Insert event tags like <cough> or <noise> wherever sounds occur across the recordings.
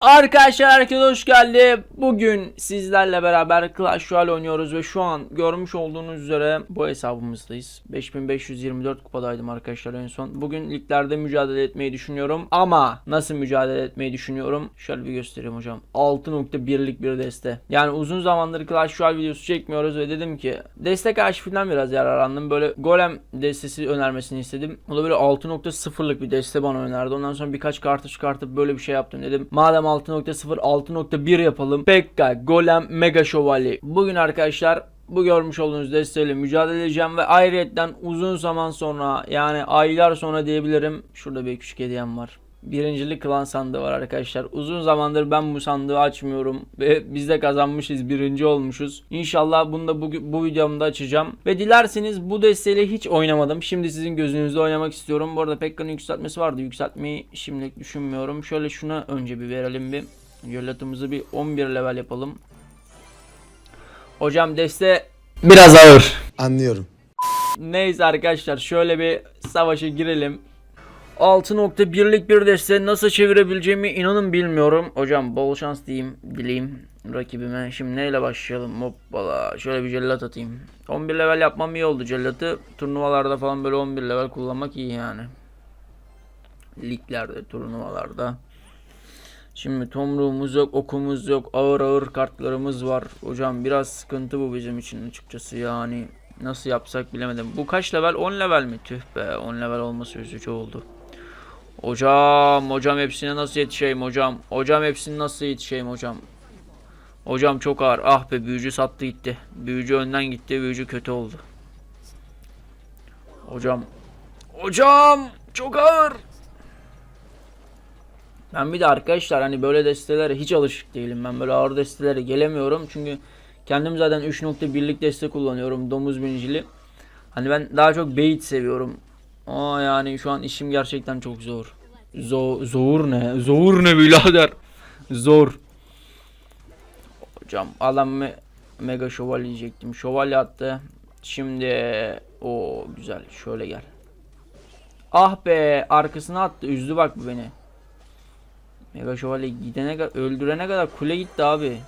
Arkadaşlar herkese hoş geldi. Bugün sizlerle beraber Clash Royale oynuyoruz ve şu an görmüş olduğunuz üzere bu hesabımızdayız. 5524 kupadaydım arkadaşlar en son. Bugün liglerde mücadele etmeyi düşünüyorum ama nasıl mücadele etmeyi düşünüyorum? Şöyle bir göstereyim hocam. 6.1'lik bir deste. Yani uzun zamandır Clash Royale videosu çekmiyoruz ve dedim ki destek arşivinden biraz yararlandım. Böyle golem destesi önermesini istedim. O da böyle 6.0'lık bir deste bana önerdi. Ondan sonra birkaç kartı çıkartıp böyle bir şey yaptım dedim. Madem 6.0 6.1 yapalım. Pekka, Golem, Mega Şövalye. Bugün arkadaşlar bu görmüş olduğunuz desteyle mücadele edeceğim ve ayrıyetten uzun zaman sonra yani aylar sonra diyebilirim. Şurada bir küçük hediyem var. Birincilik klan sandığı var arkadaşlar. Uzun zamandır ben bu sandığı açmıyorum ve biz de kazanmışız, birinci olmuşuz. İnşallah bunu da bu, bu videomda açacağım. Ve dilerseniz bu desteğiyle hiç oynamadım. Şimdi sizin gözünüzde oynamak istiyorum. Bu arada Pekka'nın yükseltmesi vardı. Yükseltmeyi şimdilik düşünmüyorum. Şöyle şuna önce bir verelim bir. Yollatımızı bir 11 level yapalım. Hocam deste biraz ağır. Anlıyorum. Neyse arkadaşlar şöyle bir savaşa girelim. 6.1'lik bir deste nasıl çevirebileceğimi inanın bilmiyorum. Hocam bol şans diyeyim, dileyim rakibime. Şimdi neyle başlayalım? Hoppala. Şöyle bir cellat atayım. 11 level yapmam iyi oldu cellatı. Turnuvalarda falan böyle 11 level kullanmak iyi yani. Liglerde, turnuvalarda. Şimdi tomruğumuz yok, okumuz yok, ağır ağır kartlarımız var. Hocam biraz sıkıntı bu bizim için açıkçası yani. Nasıl yapsak bilemedim. Bu kaç level? 10 level mi? Tüh be 10 level olması üzücü oldu. Hocam, hocam hepsine nasıl yetişeyim hocam? Hocam hepsini nasıl yetişeyim hocam? Hocam çok ağır. Ah be büyücü sattı gitti. Büyücü önden gitti. Büyücü kötü oldu. Hocam. Hocam çok ağır. Ben bir de arkadaşlar hani böyle destelere hiç alışık değilim. Ben böyle ağır destelere gelemiyorum. Çünkü kendim zaten 3.1'lik deste kullanıyorum. Domuz binicili. Hani ben daha çok bait seviyorum. Aa yani şu an işim gerçekten çok zor. Zo zor ne? Zor ne birader? Zor. Hocam adam me mega şövalye diyecektim. Şövalye attı. Şimdi o güzel. Şöyle gel. Ah be arkasına attı. Üzdü bak bu beni. Mega şövalye gidene kadar öldürene kadar kule gitti abi.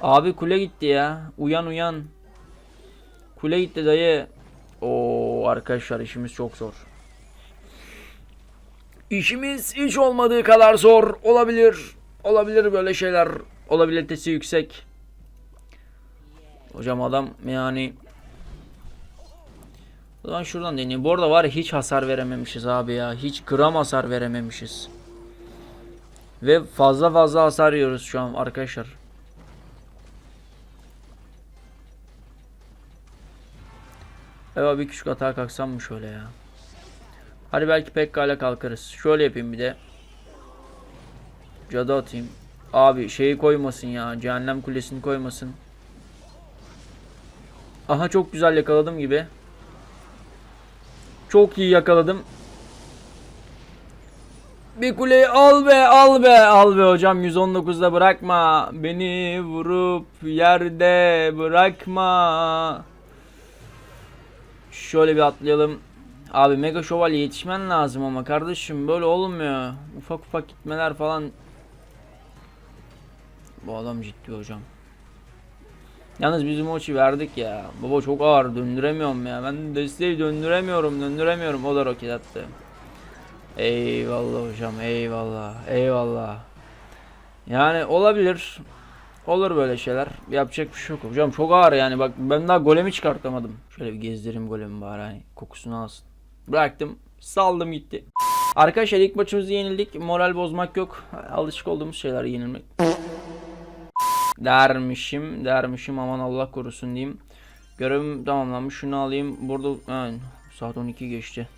Abi kule gitti ya. Uyan uyan. Kule gitti dayı. Oo arkadaşlar işimiz çok zor. İşimiz hiç olmadığı kadar zor olabilir. Olabilir böyle şeyler. Olabilitesi yüksek. Hocam adam yani o zaman şuradan deneyeyim. Bu arada var hiç hasar verememişiz abi ya. Hiç gram hasar verememişiz. Ve fazla fazla hasar yiyoruz şu an arkadaşlar. Evet bir küçük hata kalksam mı şöyle ya. Hadi belki Pekka ile kalkarız. Şöyle yapayım bir de. Cadı atayım. Abi şeyi koymasın ya. Cehennem kulesini koymasın. Aha çok güzel yakaladım gibi. Çok iyi yakaladım. Bir kuleyi al be al be al be hocam 119'da bırakma. Beni vurup yerde bırakma. Şöyle bir atlayalım. Abi mega şövalye yetişmen lazım ama kardeşim böyle olmuyor. Ufak ufak gitmeler falan. Bu adam ciddi hocam. Yalnız biz bu maçı verdik ya. Baba çok ağır döndüremiyorum ya. Ben desteği döndüremiyorum döndüremiyorum. O da roket attı. Eyvallah hocam eyvallah eyvallah. Yani olabilir. Olur böyle şeyler. Yapacak bir şey yok. Hocam çok ağır yani bak ben daha golemi çıkartamadım. Şöyle bir gezdireyim golemi bari hani kokusunu alsın. Bıraktım saldım gitti. Arkadaşlar ilk maçımızı yenildik. Moral bozmak yok. Alışık olduğumuz şeyler yenilmek. Dermişim dermişim aman Allah korusun diyeyim. Görevim tamamlanmış. Şunu alayım. Burada ha, saat 12 geçti.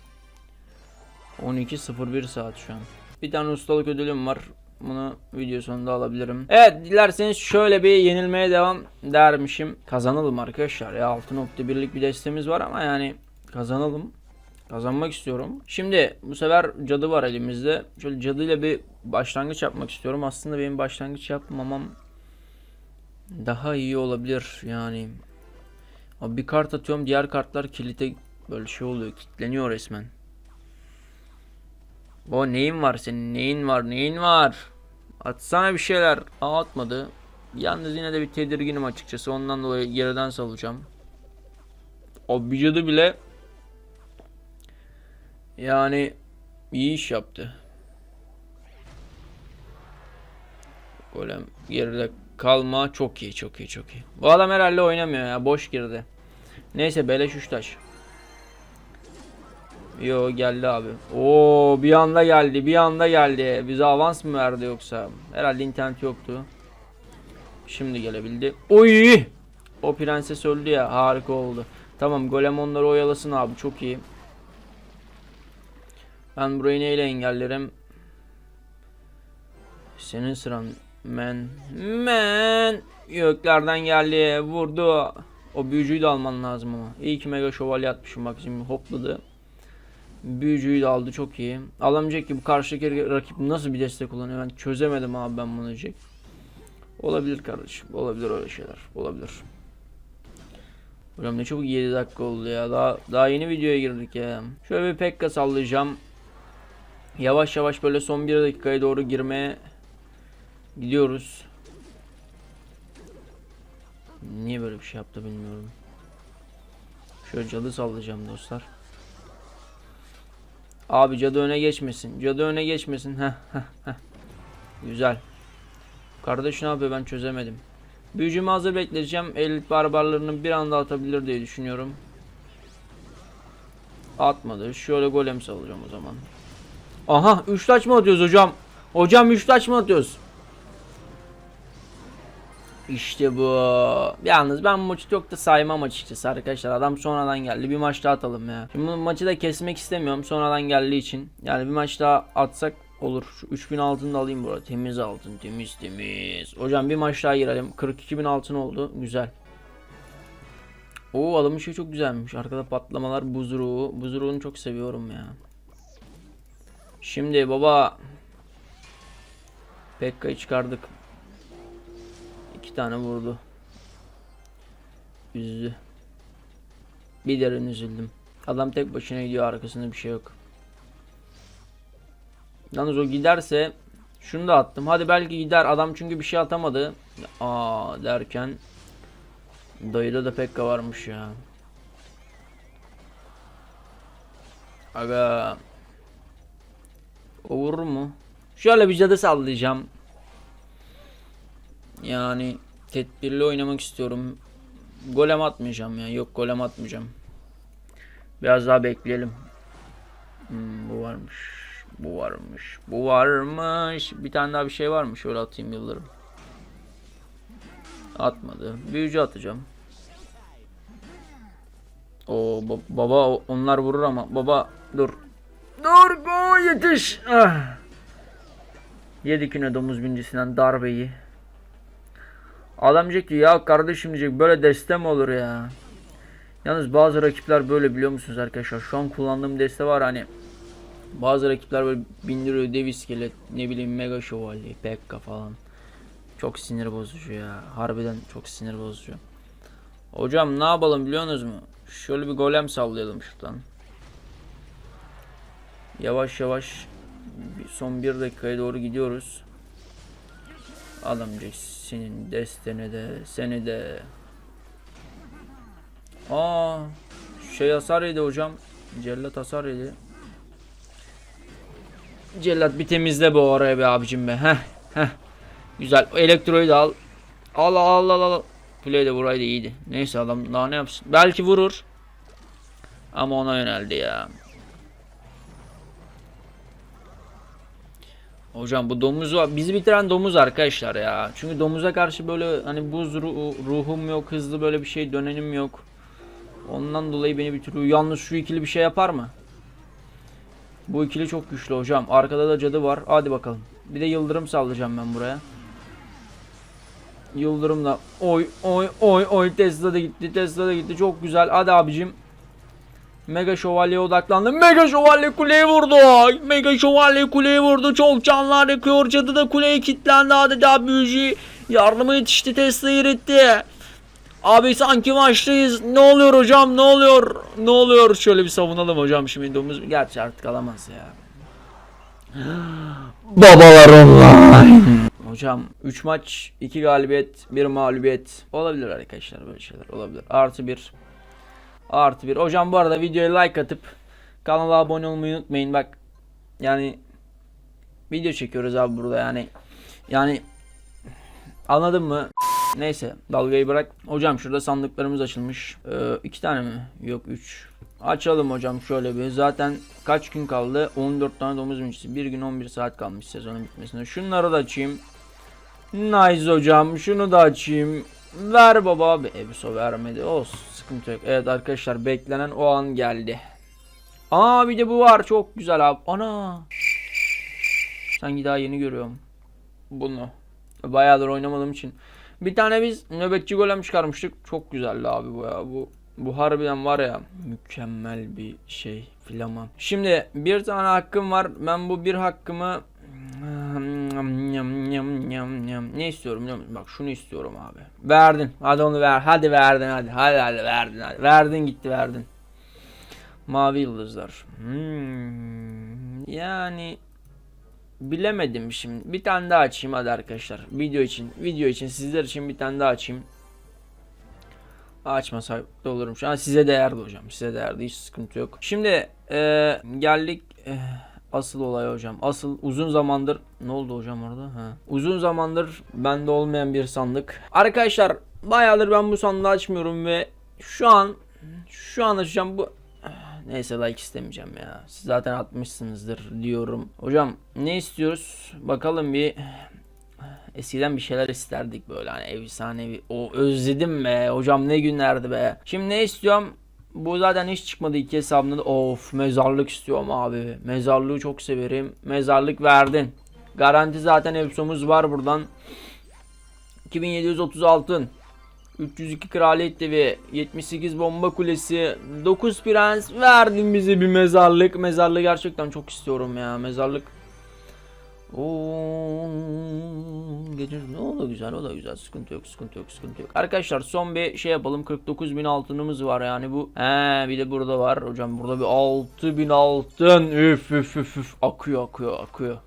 12.01 saat şu an. Bir tane ustalık ödülüm var. Bunu video sonunda alabilirim. Evet dilerseniz şöyle bir yenilmeye devam dermişim. Kazanalım arkadaşlar ya 6.1'lik bir destemiz var ama yani kazanalım. Kazanmak istiyorum. Şimdi bu sefer cadı var elimizde. Şöyle cadıyla bir başlangıç yapmak istiyorum. Aslında benim başlangıç yapmamam daha iyi olabilir yani. Bir kart atıyorum diğer kartlar kilite böyle şey oluyor kilitleniyor resmen. O neyin var senin? Neyin var? Neyin var? Atsana bir şeyler. Aa, atmadı. Yalnız yine de bir tedirginim açıkçası. Ondan dolayı geriden salacağım. O vücudu bile yani iyi iş yaptı. Golem geride kalma çok iyi çok iyi çok iyi. Bu adam herhalde oynamıyor ya boş girdi. Neyse beleş 3 taş. Yo geldi abi. Oo bir anda geldi bir anda geldi. Bize avans mı verdi yoksa? Herhalde internet yoktu. Şimdi gelebildi. Oy! O prenses öldü ya harika oldu. Tamam golem onları oyalasın abi çok iyi. Ben burayı neyle engellerim? Senin sıran men. Men. Göklerden geldi. Vurdu. O büyücüyü de alman lazım ama. İyi ki mega şövalye atmışım bak şimdi hopladı. Büyücüyü de aldı çok iyi. Alamayacak ki bu karşıdaki rakip nasıl bir destek kullanıyor ben çözemedim abi ben bunu diyecek. Olabilir kardeşim. Olabilir öyle şeyler. Olabilir. Hocam ne çabuk 7 dakika oldu ya. Daha daha yeni videoya girdik ya. Şöyle bir pekka sallayacağım. Yavaş yavaş böyle son 1 dakikaya doğru girmeye gidiyoruz. Niye böyle bir şey yaptı bilmiyorum. Şöyle cadı sallayacağım dostlar. Abi cadı öne geçmesin. Cadı öne geçmesin. Heh, heh, heh. Güzel. Kardeş ne yapıyor ben çözemedim. Büyücümü hazır bekleteceğim. Elit barbarlarını bir anda atabilir diye düşünüyorum. Atmadı. Şöyle golem salacağım o zaman. Aha 3 taç mı atıyoruz hocam? Hocam 3 taç mı atıyoruz? İşte bu. Yalnız ben maçı çok da saymam açıkçası arkadaşlar. Adam sonradan geldi. Bir maç daha atalım ya. Şimdi maçı da kesmek istemiyorum sonradan geldiği için. Yani bir maç daha atsak olur. Şu 3000 altını da alayım burada. Temiz altın. Temiz temiz. Hocam bir maç daha girelim. 42 bin altın oldu. Güzel. Oo adamın şey çok güzelmiş. Arkada patlamalar buzruğu. Buzruğunu çok seviyorum ya. Şimdi baba Pekka'yı çıkardık. Tane vurdu. Üzdü. Bir derin üzüldüm. Adam tek başına gidiyor arkasında bir şey yok. Yalnız o giderse şunu da attım. Hadi belki gider adam çünkü bir şey atamadı. Aa derken dayıda da Pekka varmış ya. Aga o vurur mu? Şöyle bir cadı sallayacağım. Yani tedbirli oynamak istiyorum. Golem atmayacağım ya. Yok golem atmayacağım. Biraz daha bekleyelim. Hmm, bu varmış. Bu varmış. Bu varmış. Bir tane daha bir şey varmış. Şöyle atayım yıldırım. Atmadı. Büyücü atacağım. O ba- baba onlar vurur ama baba dur. Dur go yetiş. Ah. Yedik yine domuz bincisinden darbeyi. Adam diyecek ki ya kardeşim diyecek böyle deste mi olur ya. Yalnız bazı rakipler böyle biliyor musunuz arkadaşlar? Şu an kullandığım deste var hani. Bazı rakipler böyle bindiriyor dev iskelet ne bileyim mega şövalye pekka falan. Çok sinir bozucu ya. Harbiden çok sinir bozucu. Hocam ne yapalım biliyorsunuz mu? Şöyle bir golem sallayalım şuradan. Yavaş yavaş son bir dakikaya doğru gidiyoruz. Adamcık senin destene de seni de. Aa şey hasar yedi hocam. Cellat hasar yedi. Cellat bir temizle bu oraya be abicim be. Heh heh. Güzel. Elektroyu da al. Al al al al. Play de buraydı iyiydi. Neyse adam daha ne yapsın. Belki vurur. Ama ona yöneldi ya. Hocam bu domuz var. Bizi bitiren domuz arkadaşlar ya. Çünkü domuza karşı böyle hani buz ru- ruhum yok. Hızlı böyle bir şey dönenim yok. Ondan dolayı beni bitiriyor. Yalnız şu ikili bir şey yapar mı? Bu ikili çok güçlü hocam. Arkada da cadı var. Hadi bakalım. Bir de yıldırım sallayacağım ben buraya. Yıldırımla. Oy oy oy oy Tesla da gitti. Tesla da gitti. Çok güzel. Hadi abicim. Mega Şövalye'ye odaklandı. Mega Şövalye kuleyi vurdu. Mega Şövalye kuleyi vurdu. Çok canlar yakıyor. Cadı da kuleye kilitlendi. Adeta büyücü. Yardıma yetişti. Tesla'yı iretti. Abi sanki maçtayız. Ne oluyor hocam? Ne oluyor? Ne oluyor? Şöyle bir savunalım hocam şimdi domuz. Gerçi artık alamaz ya. <gasps> Babalar online. hocam 3 maç 2 galibiyet 1 mağlubiyet olabilir arkadaşlar böyle şeyler olabilir. Artı 1 artı 1 hocam bu arada videoya like atıp kanala abone olmayı unutmayın bak yani video çekiyoruz abi burada yani yani anladın mı? Neyse dalgayı bırak. Hocam şurada sandıklarımız açılmış. Ee, iki tane mi? Yok 3. Açalım hocam şöyle bir. Zaten kaç gün kaldı? 14 tane domuz minçisi. Bir gün 11 saat kalmış sezonun bitmesine. Şunları da açayım. Nice hocam. Şunu da açayım. Ver baba abi. Ebiso vermedi. Olsun sıkıntı yok. Evet arkadaşlar beklenen o an geldi. Aa bir de bu var. Çok güzel abi. Ana. Sanki daha yeni görüyorum. Bunu. Bayağıdır oynamadığım için. Bir tane biz nöbetçi golem çıkarmıştık. Çok güzeldi abi bu ya. Bu bu harbiden var ya mükemmel bir şey filaman. Şimdi bir tane hakkım var. Ben bu bir hakkımı ne istiyorum biliyor musun? Bak şunu istiyorum abi. Verdin. Hadi onu ver. Hadi verdin hadi. Hadi hadi verdin hadi. Verdin gitti verdin. Mavi yıldızlar. Hmm, yani bilemedim şimdi. Bir tane daha açayım hadi arkadaşlar. Video için, video için sizler için bir tane daha açayım. Açmasa da olurum şu an. Size değerdi hocam. Size değerdi. Hiç sıkıntı yok. Şimdi eee, geldik eee, asıl olay hocam. Asıl uzun zamandır ne oldu hocam orada? Ha. Uzun zamandır bende olmayan bir sandık. Arkadaşlar bayağıdır ben bu sandığı açmıyorum ve şu an şu an açacağım bu Neyse like istemeyeceğim ya. Siz zaten atmışsınızdır diyorum. Hocam ne istiyoruz? Bakalım bir Eskiden bir şeyler isterdik böyle hani efsanevi. O özledim be. Hocam ne günlerdi be. Şimdi ne istiyorum? Bu zaten hiç çıkmadı iki hesabımda da. Of mezarlık istiyorum abi. Mezarlığı çok severim. Mezarlık verdin. Garanti zaten efsomuz var buradan. 2730 altın. 302 kraliyet devi, 78 bomba kulesi, 9 prens verdin bize bir mezarlık. Mezarlığı gerçekten çok istiyorum ya. Mezarlık. Oo, gelir ne o da güzel o da güzel sıkıntı yok sıkıntı yok sıkıntı yok. Arkadaşlar son bir şey yapalım 49 bin altınımız var yani bu. He bir de burada var hocam burada bir 6 bin altın üf üf üf üf akıyor akıyor akıyor.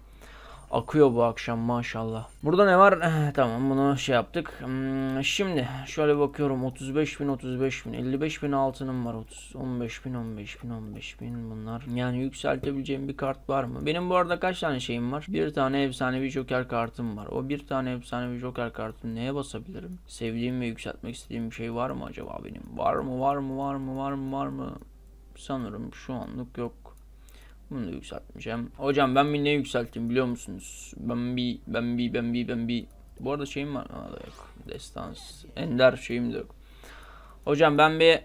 Akıyor bu akşam maşallah. Burada ne var? Eh, tamam bunu şey yaptık. Hmm, şimdi şöyle bakıyorum 35 bin 35 bin 55 bin altınım var 30 15 bin 15 bin 15 bin bunlar. Yani yükseltebileceğim bir kart var mı? Benim bu arada kaç tane şeyim var? Bir tane efsanevi joker kartım var. O bir tane efsanevi joker kartını neye basabilirim? Sevdiğim ve yükseltmek istediğim bir şey var mı acaba benim? Var mı var mı var mı var mı var mı? Sanırım şu anlık yok. Bunu da yükseltmeyeceğim. Hocam ben bir ne yükselteyim biliyor musunuz? Ben bir ben bir ben bir ben bir bu arada şeyim var. Aa, yok. Destans. Ender şeyim de yok. Hocam ben bir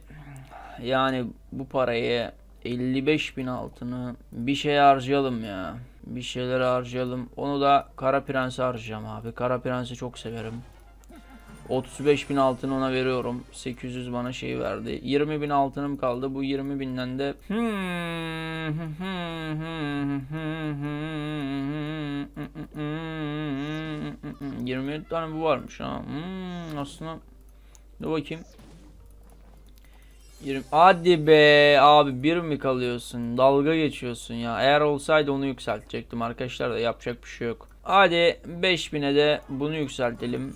yani bu parayı 55 bin altını bir şey harcayalım ya. Bir şeyler harcayalım. Onu da Kara Prens'e harcayacağım abi. Kara Prens'i çok severim. 35 bin altın ona veriyorum. 800 bana şey verdi. 20 bin altınım kaldı. Bu 20 binden de 27 tane bu varmış ha. Hmm, aslında dur bakayım. 20. Hadi be abi bir mi kalıyorsun? Dalga geçiyorsun ya. Eğer olsaydı onu yükseltecektim arkadaşlar da yapacak bir şey yok. Hadi 5000'e de bunu yükseltelim.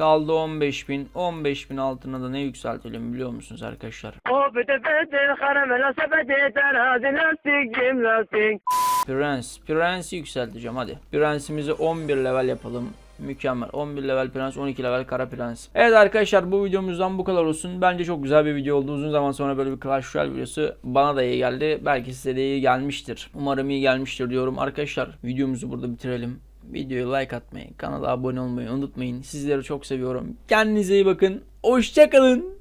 Kaldı 15.000. 15.000 altına da ne yükseltelim biliyor musunuz arkadaşlar? Prens. Prens'i yükselteceğim hadi. Prensimizi 11 level yapalım. Mükemmel. 11 level prens, 12 level kara prens. Evet arkadaşlar bu videomuzdan bu kadar olsun. Bence çok güzel bir video oldu. Uzun zaman sonra böyle bir Clash Royale videosu bana da iyi geldi. Belki size de iyi gelmiştir. Umarım iyi gelmiştir diyorum. Arkadaşlar videomuzu burada bitirelim. Videoya like atmayı, kanala abone olmayı unutmayın. Sizleri çok seviyorum. Kendinize iyi bakın. Hoşçakalın.